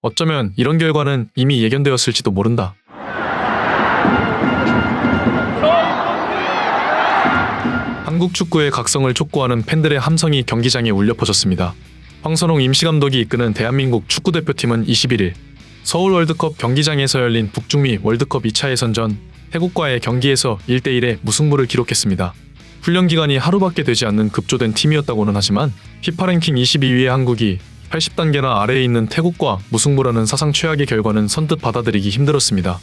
어쩌면 이런 결과는 이미 예견되었을지도 모른다. 한국 축구의 각성을 촉구하는 팬들의 함성이 경기장에 울려 퍼졌습니다. 황선홍 임시감독이 이끄는 대한민국 축구대표팀은 21일 서울 월드컵 경기장에서 열린 북중미 월드컵 2차 예선전 태국과의 경기에서 1대1의 무승부를 기록했습니다. 훈련 기간이 하루밖에 되지 않는 급조된 팀이었다고는 하지만 피파 랭킹 22위의 한국이 80단계나 아래에 있는 태국과 무승부라는 사상 최악의 결과는 선뜻 받아들이기 힘들었습니다.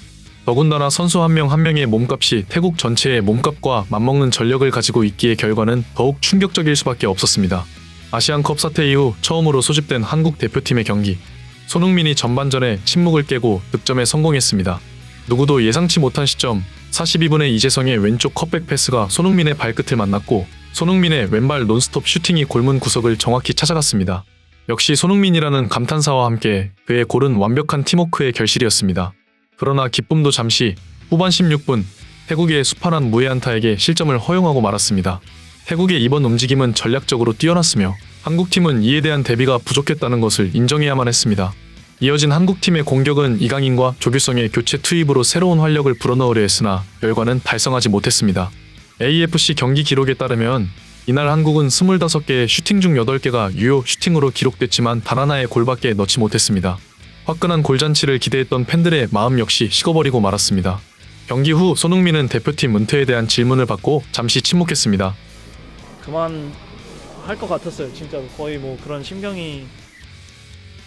더군다나 선수 한명한 명의 몸값이 태국 전체의 몸값과 맞먹는 전력을 가지고 있기에 결과는 더욱 충격적일 수밖에 없었습니다. 아시안컵 사태 이후 처음으로 소집된 한국 대표팀의 경기. 손흥민이 전반전에 침묵을 깨고 득점에 성공했습니다. 누구도 예상치 못한 시점 42분에 이재성의 왼쪽 컵백 패스가 손흥민의 발끝을 만났고 손흥민의 왼발 논스톱 슈팅이 골문 구석을 정확히 찾아갔습니다. 역시 손흥민이라는 감탄사와 함께 그의 골은 완벽한 팀워크의 결실이었습니다. 그러나 기쁨도 잠시 후반 16분 태국의 수판한 무에안타에게 실점을 허용하고 말았습니다. 태국의 이번 움직임은 전략적으로 뛰어났으며 한국팀은 이에 대한 대비가 부족했다는 것을 인정해야만 했습니다. 이어진 한국팀의 공격은 이강인과 조규성의 교체 투입으로 새로운 활력을 불어넣으려 했으나 결과는 달성하지 못했습니다. AFC 경기 기록에 따르면 이날 한국은 25개의 슈팅 중 8개가 유효 슈팅으로 기록됐지만 단 하나의 골밖에 넣지 못했습니다. 화끈한 골잔치를 기대했던 팬들의 마음 역시 식어버리고 말았습니다. 경기 후 손흥민은 대표팀 은퇴에 대한 질문을 받고 잠시 침묵했습니다. 그만 할 것 같았어요. 진짜로 거의 뭐 그런 심경이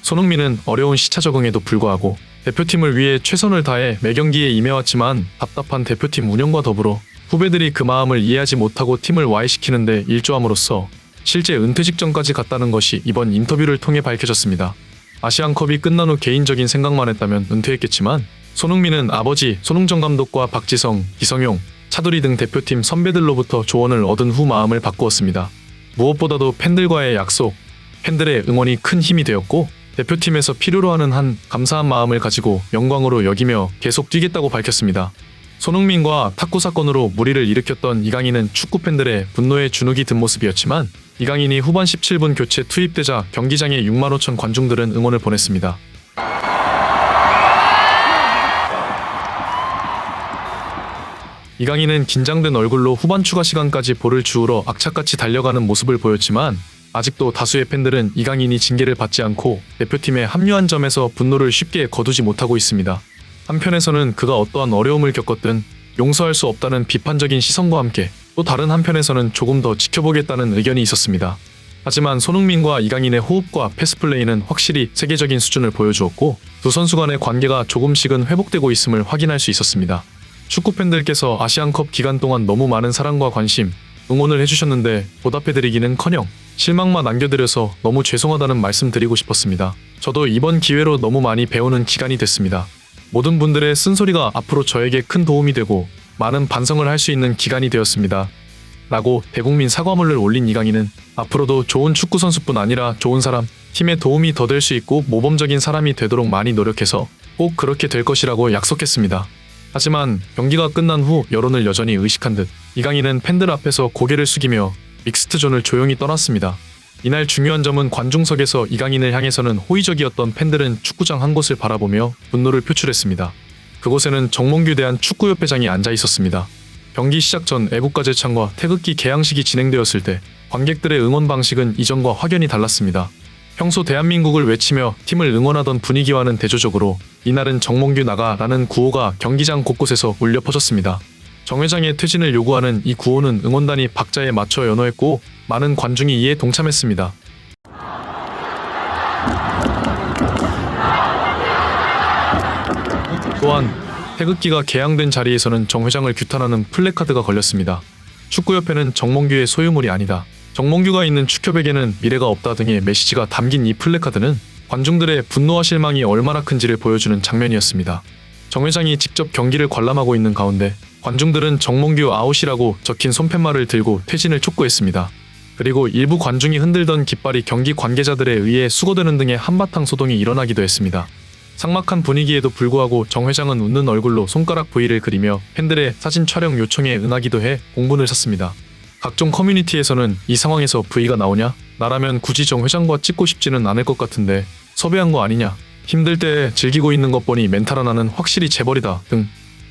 손흥민은 어려운 시차 적응에도 불구하고 대표팀을 위해 최선을 다해 매 경기에 임해왔지만 답답한 대표팀 운영과 더불어 후배들이 그 마음을 이해하지 못하고 팀을 와해시키는데 일조함으로써 실제 은퇴 직전까지 갔다는 것이 이번 인터뷰를 통해 밝혀졌습니다. 아시안컵이 끝난 후 개인적인 생각만 했다면 은퇴했겠지만 손흥민은 아버지 손흥정 감독과 박지성, 이성용, 차두리 등 대표팀 선배들로부터 조언을 얻은 후 마음을 바꾸었습니다. 무엇보다도 팬들과의 약속, 팬들의 응원이 큰 힘이 되었고 대표팀에서 필요로 하는 한 감사한 마음을 가지고 영광으로 여기며 계속 뛰겠다고 밝혔습니다. 손흥민과 탁구 사건으로 무리를 일으켰던 이강인은 축구 팬들의 분노에 주눅이 든 모습이었지만 이강인이 후반 17분 교체 투입되자 경기장에 6만 5천 관중들은 응원을 보냈습니다. 이강인은 긴장된 얼굴로 후반 추가 시간까지 볼을 주우러 악착같이 달려가는 모습을 보였지만 아직도 다수의 팬들은 이강인이 징계를 받지 않고 대표팀에 합류한 점에서 분노를 쉽게 거두지 못하고 있습니다. 한편에서는 그가 어떠한 어려움을 겪었든 용서할 수 없다는 비판적인 시선과 함께 또 다른 한편에서는 조금 더 지켜보겠다는 의견이 있었습니다. 하지만 손흥민과 이강인의 호흡과 패스플레이는 확실히 세계적인 수준을 보여주었고 두 선수 간의 관계가 조금씩은 회복되고 있음을 확인할 수 있었습니다. 축구 팬들께서 아시안컵 기간 동안 너무 많은 사랑과 관심, 응원을 해주셨는데 보답해드리기는커녕 실망만 남겨드려서 너무 죄송하다는 말씀 드리고 싶었습니다. 저도 이번 기회로 너무 많이 배우는 기간이 됐습니다. 모든 분들의 쓴소리가 앞으로 저에게 큰 도움이 되고 많은 반성을 할 수 있는 기간이 되었습니다. 라고 대국민 사과문을 올린 이강인은 앞으로도 좋은 축구 선수뿐 아니라 좋은 사람, 팀에 도움이 더 될 수 있고 모범적인 사람이 되도록 많이 노력해서 꼭 그렇게 될 것이라고 약속했습니다. 하지만 경기가 끝난 후 여론을 여전히 의식한 듯 이강인은 팬들 앞에서 고개를 숙이며 믹스트 존을 조용히 떠났습니다. 이날 중요한 점은 관중석에서 이강인을 향해서는 호의적이었던 팬들은 축구장 한 곳을 바라보며 분노를 표출했습니다. 그곳에는 정몽규 대한 축구협회장이 앉아 있었습니다. 경기 시작 전 애국가 제창과 태극기 개양식이 진행되었을 때 관객들의 응원 방식은 이전과 확연히 달랐습니다. 평소 대한민국을 외치며 팀을 응원하던 분위기와는 대조적으로 이날은 정몽규 나가라는 구호가 경기장 곳곳에서 울려 퍼졌습니다. 정 회장의 퇴진을 요구하는 이 구호는 응원단이 박자에 맞춰 연호했고 많은 관중이 이에 동참했습니다. 또한 태극기가 개양된 자리에서는 정 회장을 규탄하는 플래카드가 걸렸습니다. 축구협회는 정몽규의 소유물이 아니다. 정몽규가 있는 축협에게는 미래가 없다 등의 메시지가 담긴 이 플래카드는 관중들의 분노와 실망이 얼마나 큰지를 보여주는 장면이었습니다. 정 회장이 직접 경기를 관람하고 있는 가운데 관중들은 정몽규 아웃이라고 적힌 손팻말을 들고 퇴진을 촉구했습니다. 그리고 일부 관중이 흔들던 깃발이 경기 관계자들에 의해 수거되는 등의 한바탕 소동이 일어나기도 했습니다. 삭막한 분위기에도 불구하고 정 회장은 웃는 얼굴로 손가락 V를 그리며 팬들의 사진 촬영 요청에 응하기도 해 공분을 샀습니다. 각종 커뮤니티에서는 이 상황에서 V가 나오냐? 나라면 굳이 정 회장과 찍고 싶지는 않을 것 같은데 섭외한 거 아니냐? 힘들 때 즐기고 있는 것 보니 멘탈 하나는 확실히 재벌이다 등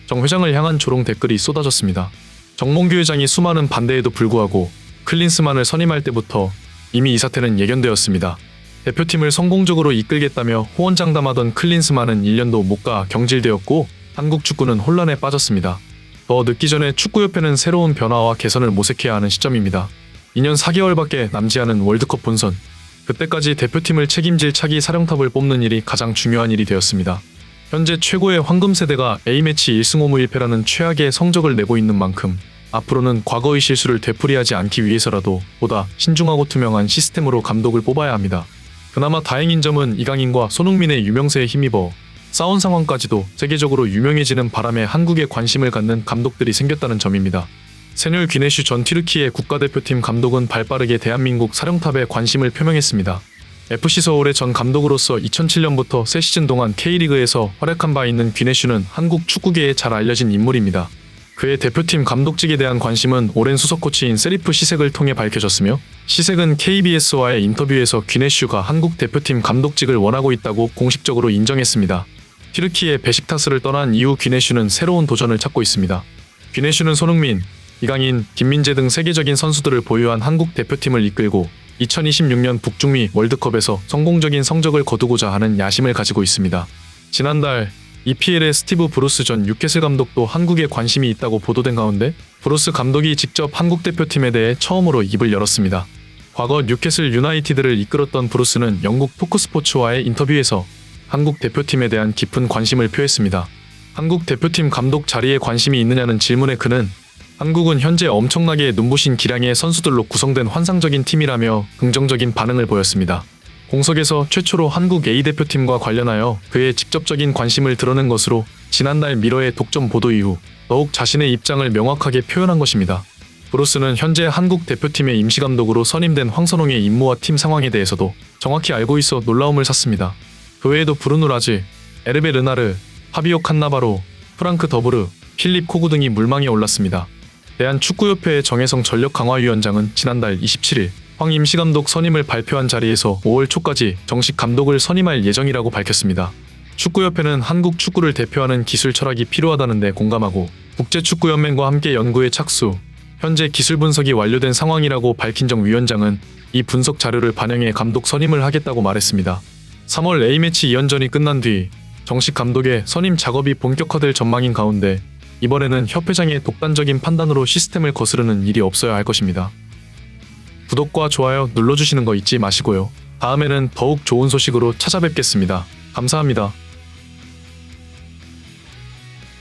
정 회장을 향한 조롱 댓글이 쏟아졌습니다. 정몽규 회장이 수많은 반대에도 불구하고 클린스만을 선임할 때부터 이미 이 사태는 예견되었습니다. 대표팀을 성공적으로 이끌겠다며 호언장담하던 클린스만은 1년도 못 가 경질되었고 한국 축구는 혼란에 빠졌습니다. 더 늦기 전에 축구협회는 새로운 변화와 개선을 모색해야 하는 시점입니다. 2년 4개월밖에 남지 않은 월드컵 본선. 그때까지 대표팀을 책임질 차기 사령탑을 뽑는 일이 가장 중요한 일이 되었습니다. 현재 최고의 황금 세대가 A매치 1승 5무 1패라는 최악의 성적을 내고 있는 만큼 앞으로는 과거의 실수를 되풀이하지 않기 위해서라도 보다 신중하고 투명한 시스템으로 감독을 뽑아야 합니다. 그나마 다행인 점은 이강인과 손흥민의 유명세에 힘입어 싸운 상황까지도 세계적으로 유명해지는 바람에 한국에 관심을 갖는 감독들이 생겼다는 점입니다. 세뉴 귀네슈 전 튀르키예 국가대표팀 감독은 발빠르게 대한민국 사령탑에 관심을 표명했습니다. FC 서울의 전 감독으로서 2007년부터 새 시즌 동안 K리그에서 활약한 바 있는 귀네슈는 한국 축구계에 잘 알려진 인물입니다. 그의 대표팀 감독직에 대한 관심은 오랜 수석 코치인 세리프 시색을 통해 밝혀졌으며 시색은 KBS와의 인터뷰에서 귀네슈가 한국 대표팀 감독직을 원하고 있다고 공식적으로 인정했습니다. 튀르키예 베식타스를 떠난 이후 귀네슈는 새로운 도전을 찾고 있습니다. 귀네슈는 손흥민, 이강인, 김민재 등 세계적인 선수들을 보유한 한국 대표팀을 이끌고 2026년 북중미 월드컵에서 성공적인 성적을 거두고자 하는 야심을 가지고 있습니다. 지난달 EPL의 스티브 브루스 전 뉴캐슬 감독도 한국에 관심이 있다고 보도된 가운데 브루스 감독이 직접 한국 대표팀에 대해 처음으로 입을 열었습니다. 과거 뉴캐슬 유나이티드를 이끌었던 브루스는 영국 토크스포츠와의 인터뷰에서 한국 대표팀에 대한 깊은 관심을 표했습니다. 한국 대표팀 감독 자리에 관심이 있느냐는 질문에 그는 한국은 현재 엄청나게 눈부신 기량의 선수들로 구성된 환상적인 팀이라며 긍정적인 반응을 보였습니다. 공석에서 최초로 한국 A대표팀과 관련하여 그의 직접적인 관심을 드러낸 것으로 지난달 미러의 독점 보도 이후 더욱 자신의 입장을 명확하게 표현한 것입니다. 브루스는 현재 한국 대표팀의 임시감독으로 선임된 황선홍의 임무와 팀 상황에 대해서도 정확히 알고 있어 놀라움을 샀습니다. 그 외에도 브루누 라즈, 에르베 르나르, 파비오 칸나바로, 프랑크 더브르, 필립 코구 등이 물망에 올랐습니다. 대한축구협회의 정혜성 전력강화위원장은 지난달 27일 황 임시감독 선임을 발표한 자리에서 5월 초까지 정식 감독을 선임할 예정이라고 밝혔습니다. 축구협회는 한국 축구를 대표하는 기술 철학이 필요하다는데 공감하고 국제축구연맹과 함께 연구에 착수, 현재 기술 분석이 완료된 상황이라고 밝힌 정 위원장은 이 분석 자료를 반영해 감독 선임을 하겠다고 말했습니다. 3월 A매치 2연전이 끝난 뒤 정식 감독의 선임 작업이 본격화될 전망인 가운데 이번에는 협회장의 독단적인 판단으로 시스템을 거스르는 일이 없어야 할 것입니다. 구독과 좋아요 눌러주시는 거 잊지 마시고요. 다음에는 더욱 좋은 소식으로 찾아뵙겠습니다. 감사합니다.